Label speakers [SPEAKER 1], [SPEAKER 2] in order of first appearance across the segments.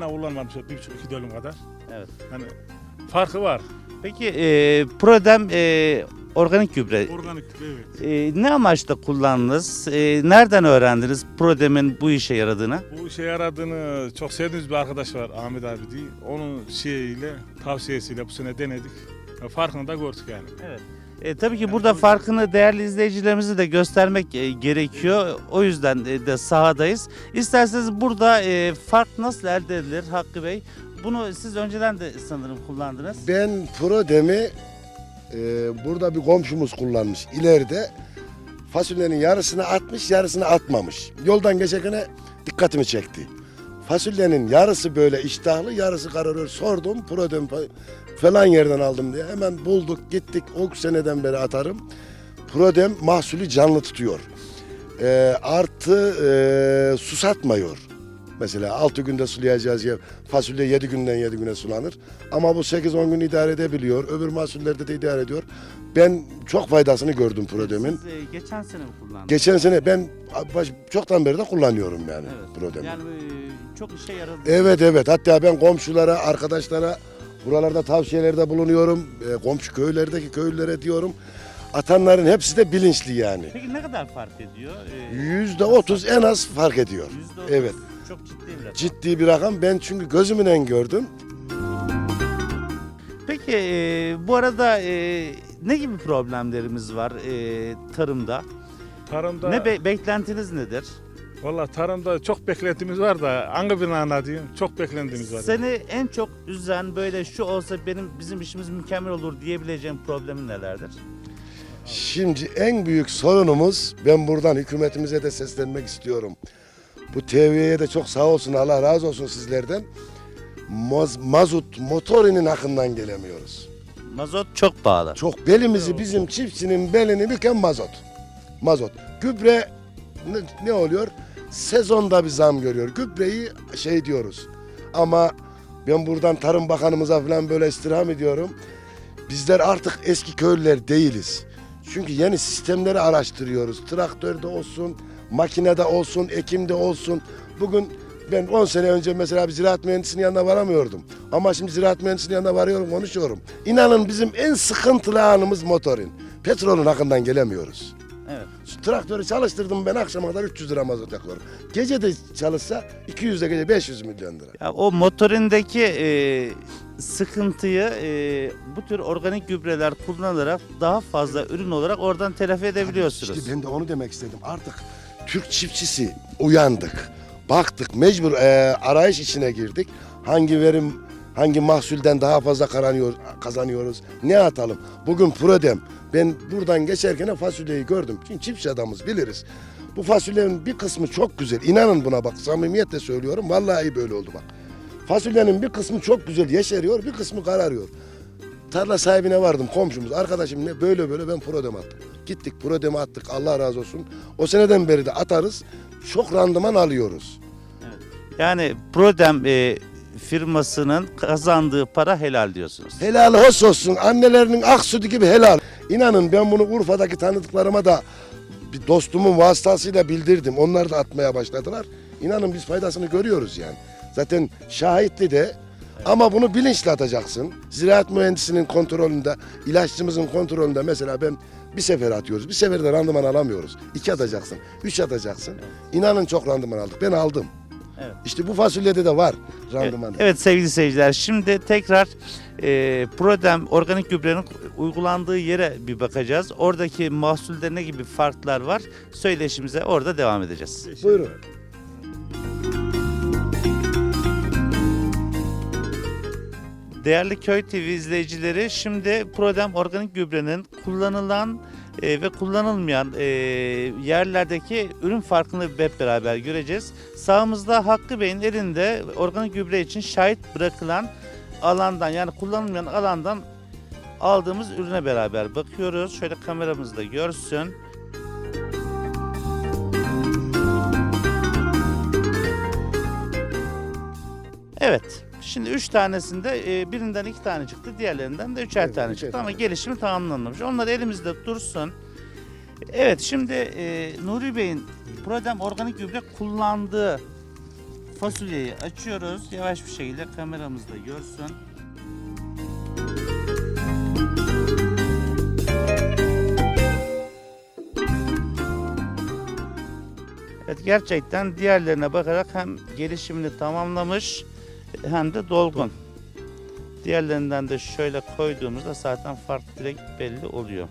[SPEAKER 1] Ne kullanmamış bir buçuk iki dönüm kadar.
[SPEAKER 2] Evet.
[SPEAKER 1] Yani farkı var.
[SPEAKER 2] Peki e, Prodem e, organik gübre
[SPEAKER 1] Organik evet.
[SPEAKER 2] e, ne amaçla kullandınız? E, nereden öğrendiniz Prodem'in bu işe yaradığını?
[SPEAKER 1] Bu işe yaradığını çok sevdiğimiz bir arkadaş var Ahmet abi diye. Onun şeyiyle, tavsiyesiyle bu sene denedik. Farkını da gördük yani.
[SPEAKER 2] Evet. E, tabii ki burada farkını değerli izleyicilerimize de göstermek e, gerekiyor. O yüzden e, de sahadayız. İsterseniz burada e, fark nasıl elde edilir Hakkı Bey? Bunu siz önceden de sanırım kullandınız.
[SPEAKER 3] Ben Prodem'i e, burada bir komşumuz kullanmış. İleride fasulyenin yarısını atmış, yarısını atmamış. Yoldan geçerken dikkatimi çekti. Fasulyenin yarısı böyle iştahlı, yarısı kararıyor. Sordum, Prodem fa- falan yerden aldım diye. Hemen bulduk, gittik. O seneden beri atarım. Prodem mahsulü canlı tutuyor. E, artı e, susatmıyor. Mesela 6 günde sulayacağız ya fasulye 7 günden 7 güne sulanır. Ama bu 8-10 gün idare edebiliyor. Öbür mahsullerde de idare ediyor. Ben çok faydasını gördüm Prodem'in.
[SPEAKER 2] Siz e, geçen sene mi kullandınız?
[SPEAKER 3] Geçen sene ben baş- çoktan beri de kullanıyorum yani
[SPEAKER 2] Evet.
[SPEAKER 3] Prodem'i.
[SPEAKER 2] Yani e, çok işe yaradı.
[SPEAKER 3] Evet evet hatta ben komşulara, arkadaşlara buralarda tavsiyelerde bulunuyorum. E, komşu köylerdeki köylülere diyorum. Atanların hepsi de bilinçli yani.
[SPEAKER 2] Peki ne kadar fark ediyor? E,
[SPEAKER 3] Yüzde otuz en az fark ediyor.
[SPEAKER 2] %30
[SPEAKER 3] Evet.
[SPEAKER 2] Çok ciddi bir rakam.
[SPEAKER 3] Ciddi bir rakam. Ben çünkü gözümle gördüm.
[SPEAKER 2] Peki e, bu arada e, ne gibi problemlerimiz var e, tarımda?
[SPEAKER 1] Tarımda,
[SPEAKER 2] Ne be- beklentiniz nedir?
[SPEAKER 1] valla tarımda çok beklentimiz var da hangi birini anlatayım? Çok beklentimiz var.
[SPEAKER 2] Seni en çok üzen böyle şu olsa benim bizim işimiz mükemmel olur diyebileceğim problemin nelerdir?
[SPEAKER 3] Şimdi en büyük sorunumuz ben buradan hükümetimize de seslenmek istiyorum. Bu TV'ye de çok sağ olsun Allah razı olsun sizlerden. Maz- mazut motorinin hakkından gelemiyoruz.
[SPEAKER 2] Mazot çok pahalı.
[SPEAKER 3] Çok belimizi bizim çiftçinin belini büken mazot. Mazot. Gübre ne, ne oluyor? Sezonda bir zam görüyor. Gübreyi şey diyoruz. Ama ben buradan Tarım Bakanımıza falan böyle istirham ediyorum. Bizler artık eski köylüler değiliz. Çünkü yeni sistemleri araştırıyoruz. Traktörde olsun, makinede olsun, ekimde olsun. Bugün ben 10 sene önce mesela bir ziraat mühendisinin yanına varamıyordum. Ama şimdi ziraat mühendisinin yanına varıyorum, konuşuyorum. İnanın bizim en sıkıntılı anımız motorin. Petrolün hakkından gelemiyoruz.
[SPEAKER 2] Evet.
[SPEAKER 3] Şu traktörü çalıştırdım ben akşama kadar 300 lira mazot yakıyorum. Gece de çalışsa 200 de gece 500 milyon lira.
[SPEAKER 2] Ya o motorindeki e, sıkıntıyı e, bu tür organik gübreler kullanılarak daha fazla ürün olarak oradan telafi edebiliyorsunuz.
[SPEAKER 3] İşte ben de onu demek istedim. Artık Türk çiftçisi uyandık. Baktık mecbur e, arayış içine girdik. Hangi verim hangi mahsulden daha fazla kazanıyor, kazanıyoruz? Ne atalım? Bugün Prodem. Ben buradan geçerken fasulyeyi gördüm. Çünkü çiftçi adamız biliriz. Bu fasulyenin bir kısmı çok güzel. İnanın buna bak samimiyetle söylüyorum. Vallahi böyle oldu bak. Fasulyenin bir kısmı çok güzel yeşeriyor, bir kısmı kararıyor. Tarla sahibine vardım komşumuz arkadaşım ne böyle böyle ben prodem attım. Gittik prodemi attık Allah razı olsun. O seneden beri de atarız çok randıman alıyoruz.
[SPEAKER 2] Yani Prodem e, firmasının kazandığı para helal diyorsunuz.
[SPEAKER 3] Helal hoş olsun annelerinin ak sütü gibi helal. İnanın ben bunu Urfa'daki tanıdıklarıma da bir dostumun vasıtasıyla bildirdim. Onlar da atmaya başladılar. İnanın biz faydasını görüyoruz yani. Zaten şahitli de ama bunu bilinçli atacaksın. Ziraat mühendisinin kontrolünde, ilaççımızın kontrolünde mesela ben bir sefer atıyoruz. Bir seferde randıman alamıyoruz. İki atacaksın, üç atacaksın. İnanın çok randıman aldık. Ben aldım.
[SPEAKER 2] Evet.
[SPEAKER 3] İşte bu fasulyede de var randıman.
[SPEAKER 2] Evet sevgili seyirciler şimdi tekrar e, Prodem organik gübrenin uygulandığı yere bir bakacağız. Oradaki mahsulde ne gibi farklar var söyleşimize orada devam edeceğiz.
[SPEAKER 3] Buyurun.
[SPEAKER 2] Değerli Köy TV izleyicileri şimdi Prodem organik gübrenin kullanılan e, ve kullanılmayan e, yerlerdeki ürün farkını hep beraber göreceğiz. Sağımızda Hakkı Bey'in elinde organik gübre için şahit bırakılan alandan yani kullanılmayan alandan aldığımız ürüne beraber bakıyoruz. Şöyle kameramız da görsün. Evet. Şimdi üç tanesinde e, birinden iki tane çıktı, diğerlerinden de üçer
[SPEAKER 3] Evet,
[SPEAKER 2] tane
[SPEAKER 3] üçer
[SPEAKER 2] çıktı ama
[SPEAKER 3] tane.
[SPEAKER 2] gelişimi tamamlanmamış. Onlar elimizde dursun. Evet, şimdi e, Nuri Bey'in Prodem organik gübre kullandığı fasulyeyi açıyoruz. Yavaş bir şekilde kameramız da görsün. Evet gerçekten diğerlerine bakarak hem gelişimini tamamlamış hem de dolgun. Diğerlerinden de şöyle koyduğumuzda zaten fark direkt belli oluyor.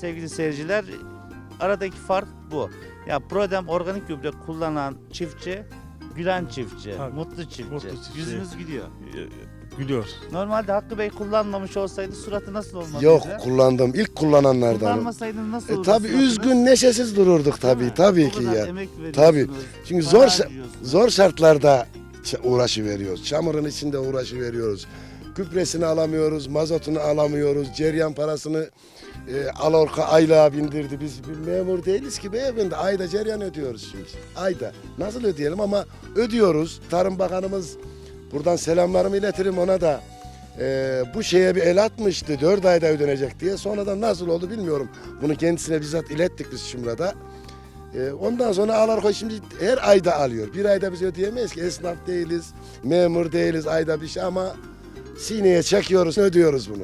[SPEAKER 2] Sevgili seyirciler aradaki fark bu. Ya Prodem organik gübre kullanan çiftçi gülen çiftçi,
[SPEAKER 1] Tabii,
[SPEAKER 2] mutlu çiftçi.
[SPEAKER 1] mutlu çiftçi.
[SPEAKER 2] Yüzünüz gülüyor.
[SPEAKER 1] Gülüyor.
[SPEAKER 2] Normalde Hakkı Bey kullanmamış olsaydı suratı nasıl olmalı?
[SPEAKER 3] Yok kullandım. İlk kullananlardan.
[SPEAKER 2] Kullanmasaydın nasıl
[SPEAKER 3] E,
[SPEAKER 2] olurdu
[SPEAKER 3] tabii
[SPEAKER 2] suratınız?
[SPEAKER 3] üzgün, neşesiz dururduk tabii. Tabii
[SPEAKER 2] O
[SPEAKER 3] ki
[SPEAKER 2] kadar
[SPEAKER 3] ya.
[SPEAKER 2] emek
[SPEAKER 3] Tabii.
[SPEAKER 2] veriyorsunuz,
[SPEAKER 3] Çünkü
[SPEAKER 2] para
[SPEAKER 3] zor şa-
[SPEAKER 2] harcıyorsunuz.
[SPEAKER 3] zor şartlarda ç- uğraşı veriyoruz. Çamurun içinde uğraşı veriyoruz. Gübresini alamıyoruz, mazotunu alamıyoruz, ceryan parasını e, Alorka aylığa bindirdi. Biz bir memur değiliz ki beyefendi. Ayda ceryan ödüyoruz şimdi. Ayda. Nasıl ödeyelim ama ödüyoruz. Tarım Bakanımız buradan selamlarımı iletirim ona da. E, bu şeye bir el atmıştı. Dört ayda ödenecek diye. Sonradan nasıl oldu bilmiyorum. Bunu kendisine bizzat ilettik biz Şumra'da. Ee, ondan sonra Alarko şimdi her ayda alıyor. Bir ayda biz ödeyemeyiz ki esnaf değiliz, memur değiliz ayda bir şey ama sineye çekiyoruz, ödüyoruz bunu.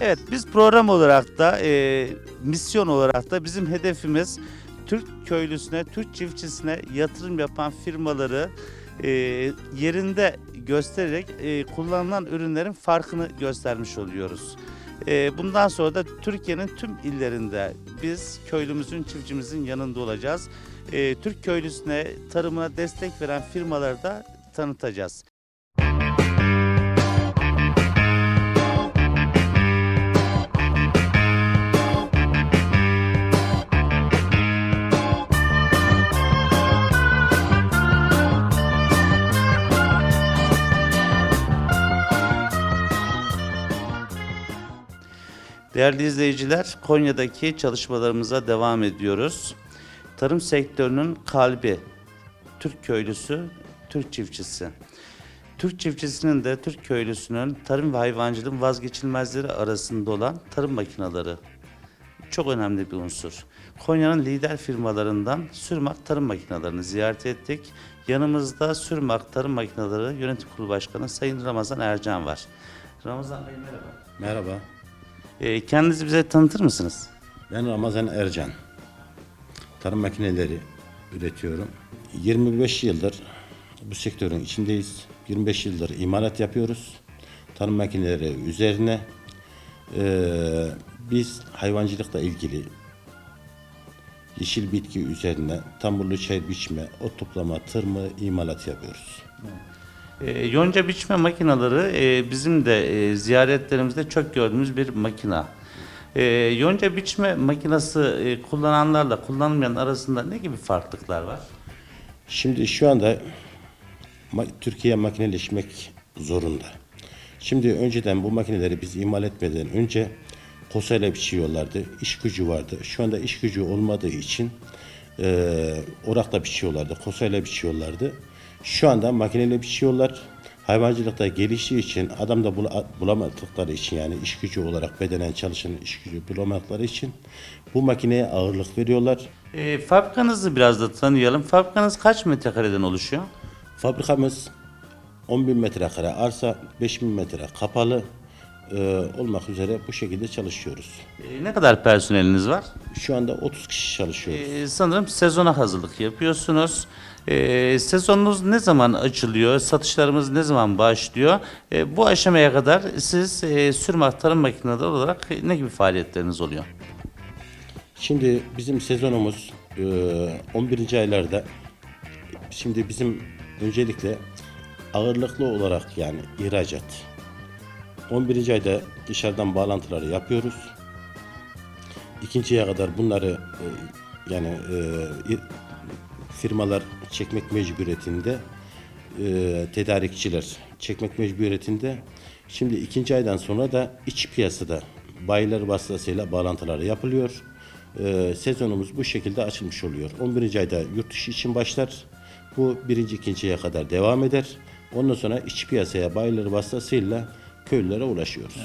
[SPEAKER 2] Evet biz program olarak da e, misyon olarak da bizim hedefimiz Türk köylüsüne, Türk çiftçisine yatırım yapan firmaları e, yerinde göstererek e, kullanılan ürünlerin farkını göstermiş oluyoruz. E, bundan sonra da Türkiye'nin tüm illerinde biz köylümüzün, çiftçimizin yanında olacağız. E, Türk köylüsüne, tarımına destek veren firmaları da tanıtacağız. Değerli izleyiciler, Konya'daki çalışmalarımıza devam ediyoruz. Tarım sektörünün kalbi, Türk köylüsü, Türk çiftçisi. Türk çiftçisinin de Türk köylüsünün tarım ve hayvancılığın vazgeçilmezleri arasında olan tarım makineleri çok önemli bir unsur. Konya'nın lider firmalarından Sürmak Tarım Makinelerini ziyaret ettik. Yanımızda Sürmak Tarım Makineleri Yönetim Kurulu Başkanı Sayın Ramazan Ercan var. Ramazan Bey merhaba.
[SPEAKER 4] Merhaba,
[SPEAKER 2] Ee, kendinizi bize tanıtır mısınız?
[SPEAKER 4] ben Ramazan Ercan. Tarım makineleri üretiyorum. 25 yıldır bu sektörün içindeyiz. 25 yıldır imalat yapıyoruz. Tarım makineleri üzerine eee, biz hayvancılıkla ilgili yeşil bitki üzerine tamburlu çay biçme, ot toplama, tırmı imalat yapıyoruz.
[SPEAKER 2] Ee, yonca biçme makineleri e, bizim de e, ziyaretlerimizde çok gördüğümüz bir makina. Ee, yonca biçme makinesi e, kullananlarla kullanılmayan arasında ne gibi farklılıklar var?
[SPEAKER 4] Şimdi şu anda Türkiye makineleşmek zorunda. Şimdi önceden bu makineleri biz imal etmeden önce kosayla biçiyorlardı. İş gücü vardı. Şu anda iş gücü olmadığı için eee orakla biçiyorlardı. Kosayla biçiyorlardı. Şu anda makineyle biçiyorlar. Hayvancılıkta geliştiği için adam da bula- bulamadıkları için yani iş gücü olarak bedenen çalışan iş gücü bulamadıkları için bu makineye ağırlık veriyorlar.
[SPEAKER 2] Ee, fabrikanızı biraz da tanıyalım. Fabrikanız kaç metrekareden oluşuyor?
[SPEAKER 4] Fabrikamız 10 bin metrekare arsa, 5 bin metre kapalı e, olmak üzere bu şekilde çalışıyoruz.
[SPEAKER 2] Ee, ne kadar personeliniz var?
[SPEAKER 4] Şu anda 30 kişi çalışıyoruz.
[SPEAKER 2] Ee, sanırım sezona hazırlık yapıyorsunuz. Ee, sezonunuz ne zaman açılıyor? Satışlarımız ne zaman başlıyor? Ee, bu aşamaya kadar siz e, sürmak tarım makineleri olarak ne gibi faaliyetleriniz oluyor?
[SPEAKER 4] Şimdi bizim sezonumuz e, 11. aylarda şimdi bizim öncelikle ağırlıklı olarak yani ihracat 11. ayda dışarıdan bağlantıları yapıyoruz. İkinciye kadar bunları e, yani e, firmalar çekmek mecburiyetinde e, tedarikçiler çekmek mecburiyetinde. Şimdi ikinci aydan sonra da iç piyasada bayiler vasıtasıyla bağlantıları yapılıyor. E, sezonumuz bu şekilde açılmış oluyor. 11. ayda yurt dışı için başlar. Bu birinci ikinciye kadar devam eder. Ondan sonra iç piyasaya bayiler vasıtasıyla köylülere ulaşıyoruz.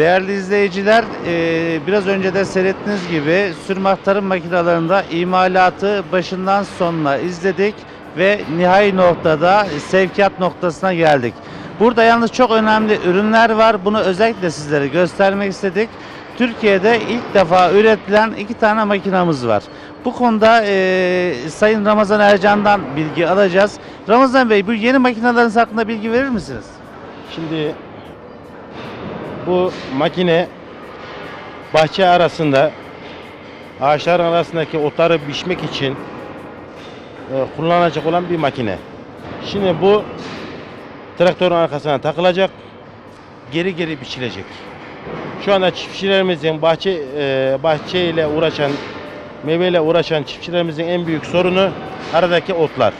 [SPEAKER 2] Değerli izleyiciler, e, biraz önce de seyrettiğiniz gibi sürüm tarım makinelerinde imalatı başından sonuna izledik ve nihai noktada sevkiyat noktasına geldik. Burada yalnız çok önemli ürünler var. Bunu özellikle sizlere göstermek istedik. Türkiye'de ilk defa üretilen iki tane makinamız var. Bu konuda e, Sayın Ramazan Ercan'dan bilgi alacağız. Ramazan Bey bu yeni makineleriniz hakkında bilgi verir misiniz?
[SPEAKER 5] Şimdi bu makine bahçe arasında ağaçların arasındaki otları biçmek için e, kullanılacak olan bir makine. Şimdi bu traktörün arkasına takılacak, geri geri biçilecek. Şu anda çiftçilerimizin bahçe e, bahçeyle uğraşan, meyveyle uğraşan çiftçilerimizin en büyük sorunu aradaki otlar.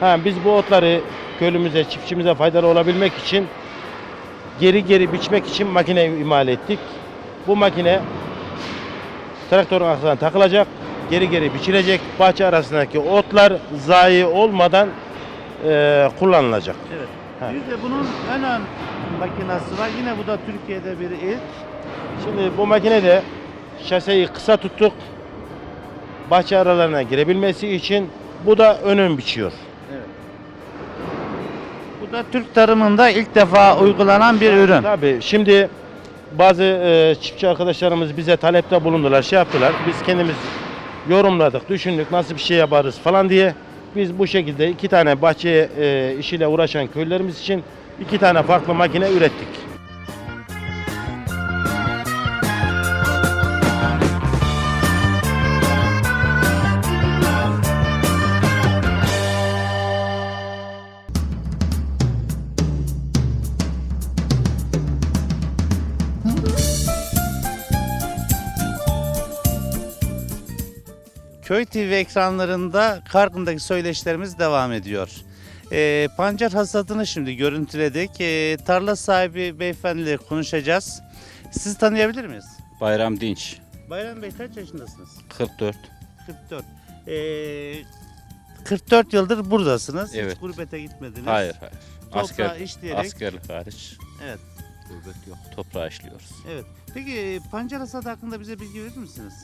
[SPEAKER 5] Ha, biz bu otları köylümüze, çiftçimize faydalı olabilmek için geri geri biçmek için makine imal ettik. Bu makine traktörün arkasına takılacak, geri geri biçilecek. Bahçe arasındaki otlar zayi olmadan eee, kullanılacak.
[SPEAKER 2] Evet.
[SPEAKER 5] Ha.
[SPEAKER 2] Bir de bunun en ön makinesi var. Yine bu da Türkiye'de bir ilk.
[SPEAKER 5] Şimdi bu makinede şaseyi kısa tuttuk. Bahçe aralarına girebilmesi için bu da önün biçiyor.
[SPEAKER 2] Da Türk tarımında ilk defa uygulanan bir ürün.
[SPEAKER 5] Tabii şimdi bazı e, çiftçi arkadaşlarımız bize talepte bulundular, şey yaptılar. Biz kendimiz yorumladık, düşündük nasıl bir şey yaparız falan diye. Biz bu şekilde iki tane bahçe e, işiyle uğraşan köylerimiz için iki tane farklı makine ürettik.
[SPEAKER 2] TV ekranlarında Kargın'daki söyleşilerimiz devam ediyor. Ee, pancar hasadını şimdi görüntüledik. Ee, tarla sahibi beyefendiyle konuşacağız. Sizi tanıyabilir miyiz?
[SPEAKER 6] Bayram Dinç,
[SPEAKER 2] Bayram Bey kaç yaşındasınız?
[SPEAKER 6] 44.
[SPEAKER 2] 44. Ee, 44 yıldır buradasınız.
[SPEAKER 6] Evet.
[SPEAKER 2] Hiç gurbete gitmediniz.
[SPEAKER 6] Hayır hayır.
[SPEAKER 2] Toprağı
[SPEAKER 6] Asker,
[SPEAKER 2] işleyerek.
[SPEAKER 6] askerlik hariç.
[SPEAKER 2] Evet.
[SPEAKER 6] Gurbet yok. Toprağı işliyoruz.
[SPEAKER 2] Evet. Peki e, pancar hasadı hakkında bize bilgi verir misiniz?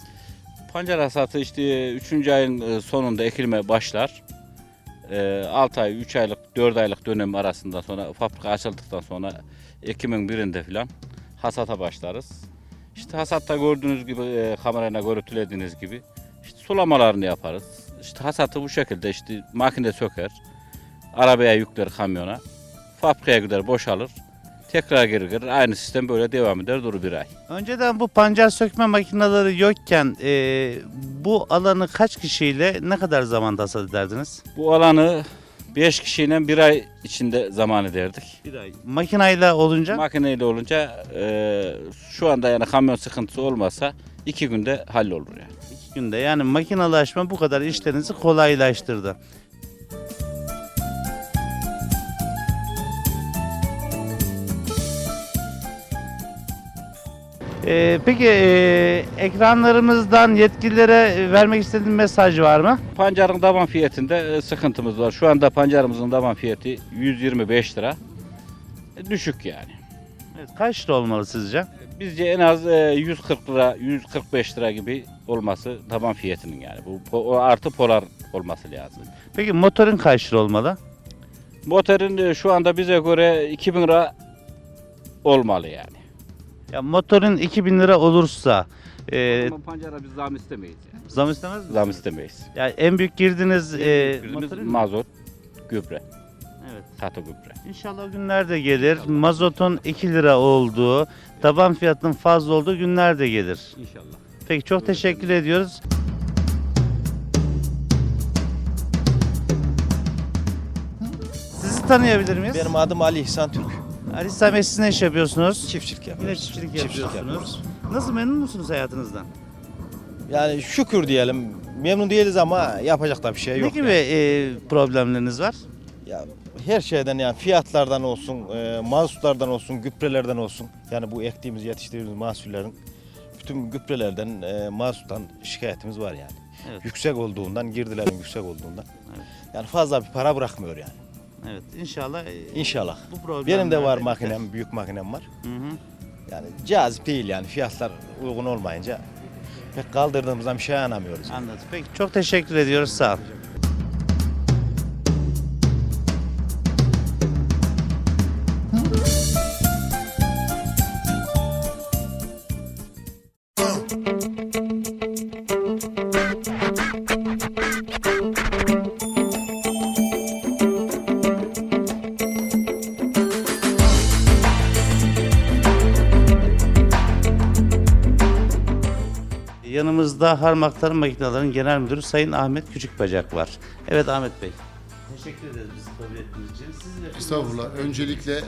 [SPEAKER 6] Pancar hasatı işte 3. ayın e, sonunda ekilme başlar. 6 ay, 3 aylık, 4 aylık dönem arasında sonra fabrika açıldıktan sonra Ekim'in birinde filan hasata başlarız. İşte hasatta gördüğünüz gibi e, kamerayla görüntülediğiniz gibi işte sulamalarını yaparız. İşte hasatı bu şekilde işte makine söker. Arabaya yükler kamyona. Fabrikaya gider boşalır. Tekrar geri gelir. Aynı sistem böyle devam eder durur bir ay.
[SPEAKER 2] Önceden bu pancar sökme makineleri yokken e, bu alanı kaç kişiyle ne kadar zamanda hasat ederdiniz?
[SPEAKER 6] Bu alanı 5 kişiyle bir ay içinde zaman ederdik.
[SPEAKER 2] Bir ay. Makineyle olunca
[SPEAKER 6] Makineyle olunca e, şu anda yani kamyon sıkıntısı olmasa iki günde hallolur yani.
[SPEAKER 2] iki günde. Yani makinalaşma bu kadar işlerinizi kolaylaştırdı. Ee, peki e, ekranlarımızdan yetkililere vermek istediğin mesaj var mı?
[SPEAKER 6] Pancarın taban fiyatında e, sıkıntımız var. Şu anda pancarımızın taban fiyatı 125 lira. E, düşük yani.
[SPEAKER 2] Evet, kaç lira olmalı sizce?
[SPEAKER 6] Bizce en az e, 140 lira, 145 lira gibi olması taban fiyatının yani. Bu po- o artı polar olması lazım.
[SPEAKER 2] Peki motorun kaç lira olmalı?
[SPEAKER 6] Motorun e, şu anda bize göre 2000 lira olmalı yani.
[SPEAKER 2] Ya motorun 2000 lira olursa e,
[SPEAKER 6] Ama pancara biz zam istemeyiz yani.
[SPEAKER 2] zam istemez misiniz?
[SPEAKER 6] Zam istemeyiz.
[SPEAKER 2] Yani en büyük girdiniz e,
[SPEAKER 6] Biz
[SPEAKER 2] motorun
[SPEAKER 6] mazot, gübre,
[SPEAKER 2] Evet.
[SPEAKER 6] katı gübre.
[SPEAKER 2] İnşallah o günler de gelir. Mazotun 2 lira olduğu, taban fiyatının fazla olduğu günler de gelir.
[SPEAKER 6] İnşallah.
[SPEAKER 2] Peki çok teşekkür ediyoruz. Sizi tanıyabilir miyiz?
[SPEAKER 7] Benim adım Ali İhsan Türk.
[SPEAKER 2] Ali Sami siz ne iş yapıyorsunuz?
[SPEAKER 7] Çiftçilik
[SPEAKER 2] Yine
[SPEAKER 7] yapıyoruz.
[SPEAKER 2] çiftçilik
[SPEAKER 7] Çiftçilik
[SPEAKER 2] yapıyorsunuz. Nasıl memnun musunuz hayatınızdan?
[SPEAKER 7] Yani şükür diyelim. Memnun değiliz ama yapacak da bir şey yok.
[SPEAKER 2] ne gibi
[SPEAKER 7] yani.
[SPEAKER 2] e, problemleriniz var?
[SPEAKER 7] Ya, her şeyden yani fiyatlardan olsun, e, mazotlardan olsun, gübrelerden olsun. Yani bu ektiğimiz, yetiştirdiğimiz mahsullerin bütün gübrelerden, e, mazottan şikayetimiz var yani.
[SPEAKER 2] Evet.
[SPEAKER 7] Yüksek olduğundan, girdilerin yüksek olduğundan.
[SPEAKER 2] Evet.
[SPEAKER 7] Yani fazla bir para bırakmıyor yani.
[SPEAKER 2] Evet inşallah. e,
[SPEAKER 7] İnşallah.
[SPEAKER 2] Bu
[SPEAKER 7] Benim de var makinem, büyük makinem var.
[SPEAKER 2] Hı hı.
[SPEAKER 7] Yani cazip değil yani fiyatlar uygun olmayınca pek kaldırdığımızdan bir şey anlamıyoruz.
[SPEAKER 2] Anladım. Peki çok teşekkür ediyoruz. Sağ olun. Yanımızda Harmak Tarım Makinelerinin Genel Müdürü Sayın Ahmet Küçükbacak var. Evet Ahmet Bey. Teşekkür ederiz bizi kabul ettiğiniz için. Sizinle
[SPEAKER 8] Estağfurullah. Öncelikle e,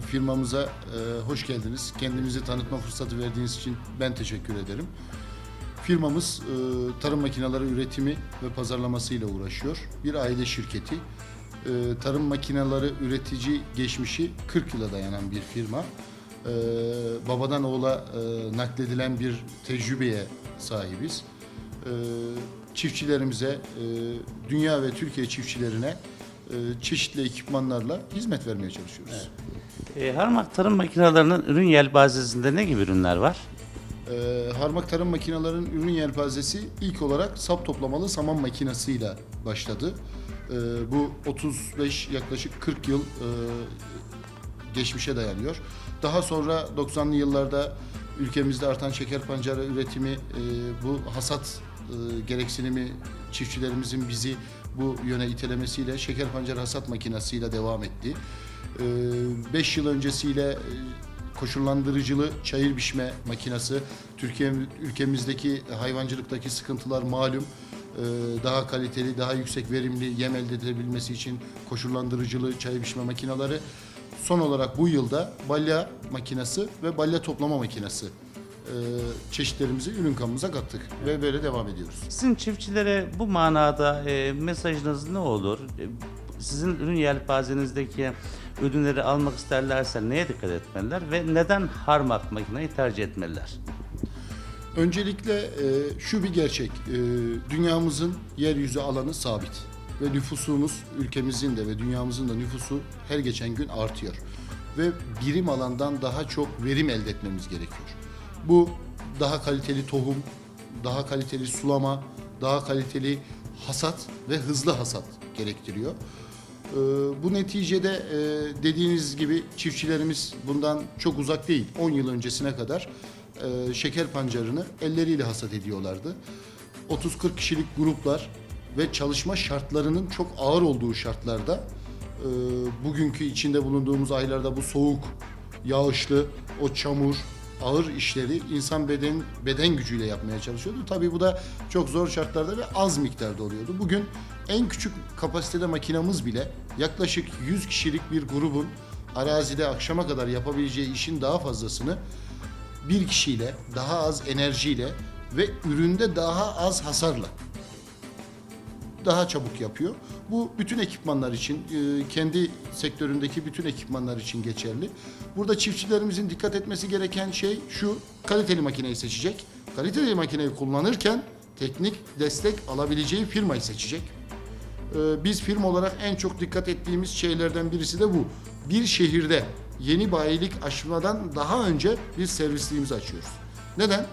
[SPEAKER 8] firmamıza e, hoş geldiniz. Kendinizi tanıtma fırsatı verdiğiniz için ben teşekkür ederim. Firmamız e, tarım makineleri üretimi ve pazarlamasıyla uğraşıyor. Bir aile şirketi. E, tarım makineleri üretici geçmişi 40 yıla dayanan bir firma. E, babadan oğula e, nakledilen bir tecrübeye sahibiz. E, çiftçilerimize, e, dünya ve Türkiye çiftçilerine e, çeşitli ekipmanlarla hizmet vermeye çalışıyoruz.
[SPEAKER 2] E, Harmak Tarım Makinelerinin ürün yelpazesinde ne gibi ürünler var?
[SPEAKER 8] E, Harmak tarım makinelerinin ürün yelpazesi ilk olarak sap toplamalı saman makinesiyle başladı. E, bu 35 yaklaşık 40 yıl e, geçmişe dayanıyor. Daha sonra 90'lı yıllarda ülkemizde artan şeker pancarı üretimi, e, bu hasat e, gereksinimi çiftçilerimizin bizi bu yöne itelemesiyle şeker pancarı hasat makinesiyle devam etti. 5 yıl öncesiyle e, koşullandırıcılı çayır biçme makinesi, Türkiye ülkemizdeki hayvancılıktaki sıkıntılar malum. E, Daha kaliteli, daha yüksek verimli yem elde edilebilmesi için koşullandırıcılı çayır biçme makineleri. Son olarak bu yılda balya makinesi ve balya toplama makinesi e, çeşitlerimizi ürün kamımıza kattık ve böyle devam ediyoruz.
[SPEAKER 2] Sizin çiftçilere bu manada e, mesajınız ne olur? E, Sizin ürün yelpazenizdeki ürünleri almak isterlerse neye dikkat etmeliler ve neden Harmak makineyi tercih etmeliler?
[SPEAKER 8] Öncelikle e, şu bir gerçek. E, dünyamızın yeryüzü alanı sabit. Ve nüfusumuz, ülkemizin de ve dünyamızın da nüfusu her geçen gün artıyor. Ve birim alandan daha çok verim elde etmemiz gerekiyor. Bu daha kaliteli tohum, daha kaliteli sulama, daha kaliteli hasat ve hızlı hasat gerektiriyor. Ee, Bu neticede e, dediğiniz gibi çiftçilerimiz bundan çok uzak değil. 10 yıl öncesine kadar e, şeker pancarını elleriyle hasat ediyorlardı. 30-40 kişilik gruplar ve çalışma şartlarının çok ağır olduğu şartlarda e, bugünkü içinde bulunduğumuz aylarda bu soğuk, yağışlı, o çamur, ağır işleri insan beden beden gücüyle yapmaya çalışıyordu. Tabii bu da çok zor şartlarda ve az miktarda oluyordu. Bugün en küçük kapasitede makinamız bile yaklaşık 100 kişilik bir grubun arazide akşama kadar yapabileceği işin daha fazlasını bir kişiyle, daha az enerjiyle ve üründe daha az hasarla daha çabuk yapıyor. Bu bütün ekipmanlar için, e, kendi sektöründeki bütün ekipmanlar için geçerli. Burada çiftçilerimizin dikkat etmesi gereken şey şu, kaliteli makineyi seçecek. Kaliteli makineyi kullanırken teknik destek alabileceği firmayı seçecek. E, Biz firma olarak en çok dikkat ettiğimiz şeylerden birisi de bu. Bir şehirde yeni bayilik açmadan daha önce bir servisliğimizi açıyoruz. Neden?